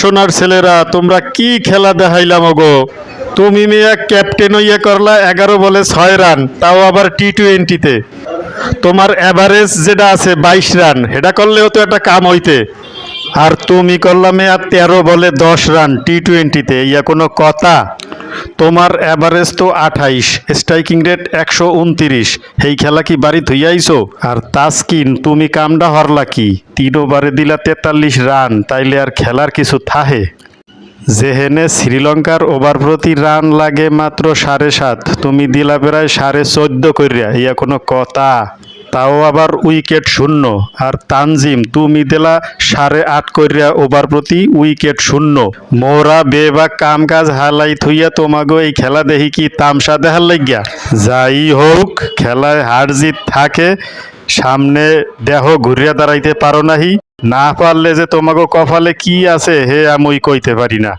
সোনার ছেলেরা, তোমরা কি খেলা দেখাইলাম গো? তুমি মেয়া ক্যাপ্টেন ইয়ে করলা এগারো বলে ছয় রান, তাও আবার টি টোয়েন্টিতে তোমার অ্যাভারেজ যেটা আছে বাইশ রান, সেটা করলেও তো একটা কাম হইতে। আর তুমি করলা মেয়া তেরো বলে দশ রান টি টোয়েন্টিতে ইয়া কোনো কথা? তোমার অ্যাভারেজ তো আঠাইশ, স্ট্রাইকিং রেট একশো উনতিরিশ। এই খেলা কি বাড়ি ধুইয়াইছো আর তাসকিন তুমি কামডা হরলা কি? তিন ওভারে দিলা তেতাল্লিশ রান, তাইলে আর খেলার কিছু থাহে? যেহেনে শ্রীলঙ্কার ওভার প্রতি রান লাগে মাত্র সাড়ে সাত, তুমি দিলা প্রায় সাড়ে চোদ্দ করিয়া ইয়া কোনো কথা। তাও আবার উইকেট শূন্য। আর তানজিম, তুমি দিলা সাড়ে আট করিয়া ওভার প্রতি উইকেট শূন্য। মোরা বেবা কাম কাজ হালাই থুইয়া তোমাগো এই খেলা দেখি কি তামসা দেখার লাগিয়া। যাই হোক, খেলায় হার জিত থাকে, সামনে দেহ ঘুরিয়া দাঁড়াইতে পারো নাহি। না পারলে যে তোমাগো কপালে কি আছে, হে আমি কইতে পারি না।